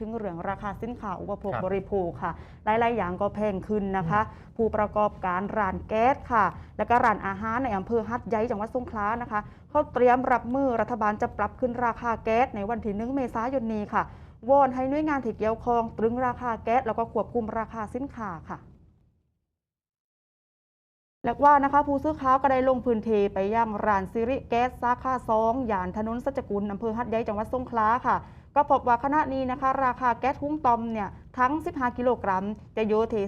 ถึงเรื่องราคาสินค้าอุปโภคครับบริโภคค่ะ หลาย ๆ อย่างก็แพงขึ้นนะคะ ผู้ประกอบการร้านแก๊สค่ะ และก็ร้านอาหารในอำเภอฮัดใหญ่จังหวัดสงขลานะคะเขาเตรียมรับมือรัฐบาลจะปรับขึ้นราคาแก๊สในวันที่หนึ่งเมษายนนี้ค่ะวอนให้หน่วยงานที่เกี่ยวข้องตรึงราคาแก๊สแล้วก็ควบคุมราคาสินค้าค่ะและว่านะคะผู้ซื้อข่าวก็ได้ลงพื้นที่ไปยังร้านซิริแก๊สสาขาสองย่านถนนสัจกุลอำเภอฮัดใหญ่จังหวัดสงขลาค่ะ ก็พบว่าขณะนี้นะคะ ราคาแก๊สหุ้งตอมเนี่ยทั้ง 15 กิโลกรัม จะโยู่ที่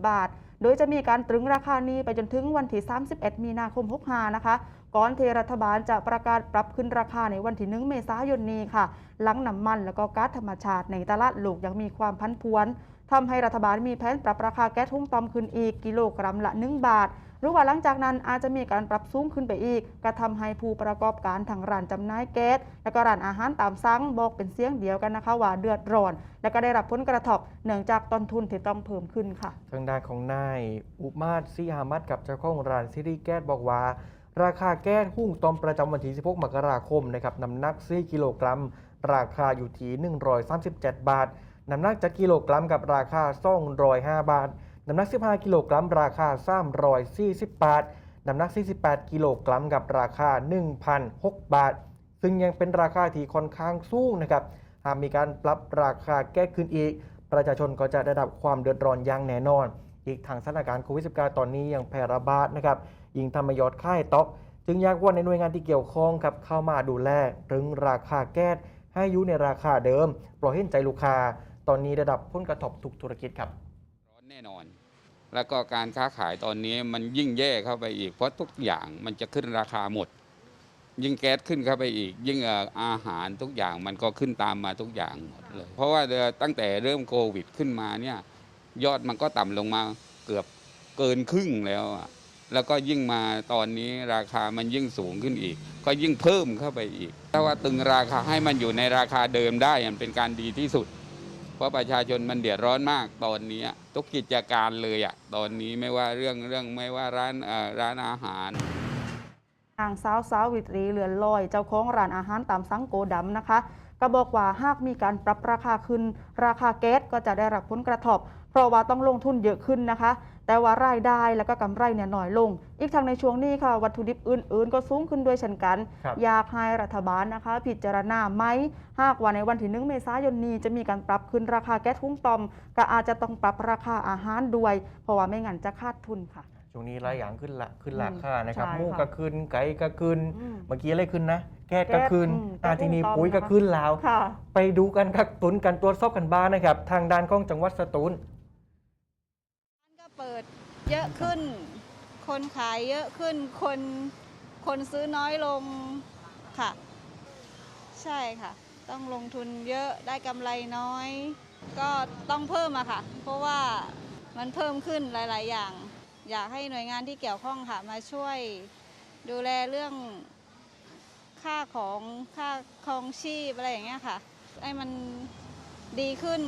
340 บาท โดยจะมีการตรึงราคานี้ไปจนถึงวันที่ 31 มีนาคม 65 นะคะ ก่อนเทรัฐบาลจะประกาศปรับขึ้นราคาในวันที่ 1 เมษายนนี้ค่ะ หลังน้ำมันแล้วก็ก๊าซธรรมชาติในตลาดโลกยังมีความพันพวน ทำให้รัฐบาลมีแผนปรับราคาแก๊สหุ้งตอมขึ้นอีกกิโลกรัมละ 1 บาท หรือว่าหลังจากนั้นอาจจะมีการปรับสูงขึ้นไปอีกก็ทำให้ผู้ประกอบการทางร้านจำหน่ายแก๊สและก็ร้านอาหารตามสั่งบอกเป็นเสียงเดียวกันนะคะว่าเดือดร้อน และก็ได้รับผลกระทบเนื่องจากต้นทุนที่ต้องเพิ่มขึ้นค่ะ ทางด้านของนายอุมาศซีฮามัดกับเจ้าของร้านซิริแก๊สบอกว่าราคาแก๊สหุ้งต้มประจำวันที่ 16 มกราคมนะครับน้ำหนัก4กิโลกรัม ราคาอยู่ที่ 137 บาท น้ำหนักจากกิโลกรัมกับราคา205บาท น้ำหนัก 15 กิโลกรัมราคา340บาท น้ำหนัก 48 กิโลกรัมกับราคา 1,006 บาท ซึ่งยังเป็นราคาที่ค่อนข้างสูงนะครับ หากมีการปรับราคาแก้ขึ้นอีก ประชาชนก็จะได้รับความเดือดร้อนอย่างแน่นอน อีกทางสถานการณ์โควิด -19 ตอนนี้ยังแพร่ระบาดนะครับ ยิ่งทำให้ยอดค่ายตกจึงอยากวอนในหน่วยงานที่เกี่ยวข้องครับเข้ามาดูแลถึงราคาแก๊สให้อยู่ในราคาเดิมปล่อยเห็นใจลูกค้า ตอนนี้ระดับผลกระทบทุกธุรกิจครับ ร้อนแน่นอน แล้วก็การค้าขายตอนนี้มันยิ่งแย่เข้าไปอีก เพราะทุกอย่างมันจะขึ้นราคาหมด ยิ่งแก๊สขึ้นเข้าไปอีก ยิ่งอาหารทุกอย่างมันก็ขึ้นตามมาทุกอย่างหมดเลย เพราะว่าตั้งแต่เริ่มโควิดขึ้นมาเนี่ยยอดมันก็ต่ำลงมาเกือบเกินครึ่งแล้วอะแล้วก็ยิ่งมาตอนนี้ราคามันยิ่งสูงขึ้นอีก ก็ยิ่งเพิ่มเข้าไปอีก ถ้าว่าตึงราคาให้มันอยู่ในราคาเดิมได้มันเป็นการดีที่สุด เพราะประชาชนมันเดือดร้อนมากตอนนี้ทุกกิจการเลยอะตอนนี้ไม่ว่าเรื่องเรื่องไม่ว่าร้านร้านอาหาร นางสาวสาวิตรีเลือนลอย เจ้าของร้านอาหารตามสังโกดำนะคะ ก็บอกว่าหากมีการปรับราคาขึ้น ราคาแก๊สก็จะได้รับผลกระทบเพราะว่าต้องลงทุนเยอะขึ้นนะคะ แต่ว่ารายได้แล้วก็กำไรเนี่ยน้อยลง อีกทางในช่วงนี้ค่ะ วัตถุดิบอื่น ๆ ก็สูงขึ้นด้วยเช่นกันครับอยากให้รัฐบาลนะคะ พิจารณาไหมหากว่าในวันที่หนึ่งเมษายนนี้จะมีการปรับขึ้นราคาแก๊สทุ้งตอม ก็อาจจะต้องปรับราคาอาหารด้วย เพราะว่าไม่งั้นจะขาดทุนค่ะ ช่วงนี้หลายอย่างขึ้นละขึ้นอืมราคานะครับใช่หมูค่ะก็ขึ้นไก่ก็ขึ้นอืมเมื่อกี้อะไรขึ้นนะแก๊สแก๊ก็สขึ้นอืมอาแก๊สทีนี้หุ้งต้มปุ๋ยก็นะคะขึ้นแล้ว ค่ะ ไปดูกันครับตุนกันตรวจสอบกันบ้างนะครับ ทางด้านของจังหวัดสตูล ร้านก็เปิดเยอะขึ้น คนขายเยอะขึ้น คน คนซื้อน้อยลงค่ะ ใช่ค่ะ ต้องลงทุนเยอะได้กำไรน้อย ก็ต้องเพิ่มอะค่ะ เพราะว่ามันเพิ่มขึ้นหลาย ๆ อย่าง อยากให้หน่วยงานที่เกี่ยวข้องค่ะมาช่วยดูแลเรื่องค่าของค่าครองชีพอะไรอย่างเงี้ยค่ะให้มันดีขึ้น